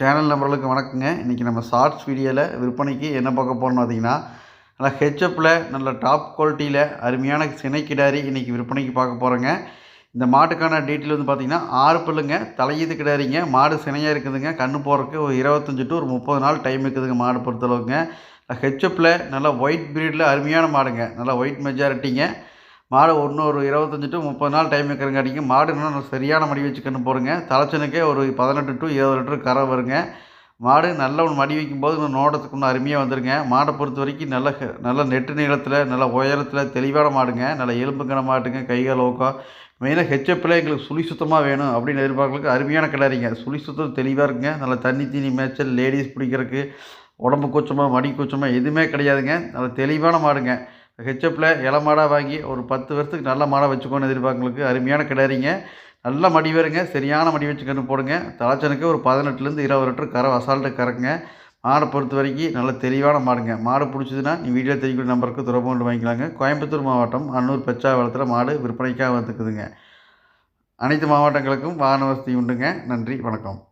Channel நம்பர்களுக்கு வணக்கங்க. இன்றைக்கி நம்ம ஷார்ட்ஸ் வீடியோவில் விற்பனைக்கு என்ன பார்க்க போகிறோம்னு பார்த்தீங்கன்னா நல்லா ஹெச்எப்பில் நல்ல டாப் குவாலிட்டியில் அருமையான சினை கிடாரி இன்றைக்கி விற்பனைக்கு பார்க்க போகிறோங்க இந்த மாட்டுக்கான டீட்டெயில் வந்து பார்த்திங்கன்னா ஆறு பல்லுங்க தலையீது கிடாரிங்க மாடு சினையாக இருக்குதுங்க. கண்ணு போகிறதுக்கு ஒரு இருபத்தஞ்சி டு ஒரு முப்பது நாள் டைம் இருக்குதுங்க மாடு பொறுத்தளவுக்குங்க. ஹெச்எப்பில் நல்லா ஒயிட் ப்ரீடில் அருமையான மாடுங்க. நல்லா ஒயிட் மெஜாரிட்டிங்க மாடு ஒன்று ஒரு இருபத்தஞ்சி டு முப்பது நாள் டைம் இருக்கிறங்காட்டிங்க மாடு இன்னும் சரியான மடி வச்சு கன்று போடுங்க தலைச்சனுக்கே ஒரு பதினெட்டு டு இருபது லிட்டர் கரை வருங்க. மாடு நல்ல ஒன்று மடி வைக்கும்போது இன்னும் நோட்டத்துக்கு இன்னும் அருமையாக வந்துருங்க. மாடை பொறுத்த வரைக்கும் நல்ல ஹெ- நல்ல நெட்டு நீளத்தில் நல்ல உயரத்தில் தெளிவான மாடுங்க. நல்ல எலும்புங்கிற மாட்டுங்க கைகால் ஓக்கம். மெயினாக ஹெச்எப்பில் எங்களுக்கு சுழி சுத்தமாக வேணும் அப்படின்னு எதிர்பார்க்கறதுக்கு அருமையான கிளறிங்க. சுழி சுத்தம் தெளிவாக இருக்குங்க. நல்ல தண்ணி தீனி மேய்ச்சல் லேடிஸ் பிடிக்கிறதுக்கு உடம்பு கூச்சமாக மடி கூச்சமாக எதுவுமே கிடையாதுங்க. நல்ல தெளிவான மாடுங்க. ஹெச்எப்பில் இலை மாடாக வாங்கி ஒரு பத்து வருஷத்துக்கு நல்ல மாடாக வச்சுக்கோன்னு எதிர்பார்க்கங்களுக்கு அருமையான கிடாரிங்க. நல்ல மடி வருங்க சரியான மடி வச்சு கன்று போடுங்க. தலைச்சனுக்கு ஒரு பதினெட்டுலேருந்து இருபது லிட்டர் கரை அசால்ட்டு கறக்குங்க. மாடை பொறுத்த வரைக்கும் நல்ல தெளிவான மாடுங்க. மாடு பிடிச்சதுன்னா நீ வீடியோ தெரியக்கூடிய நம்பருக்கு தொடர்பு கொண்டு வாங்கிக்கலாங்க. கோயம்புத்தூர் மாவட்டம் அன்னூர் பச்சாவளத்தில் மாடு விற்பனைக்காக வந்துக்குதுங்க அனைத்து மாவட்டங்களுக்கும் வாகன வசதி உண்டுங்க. நன்றி. வணக்கம்.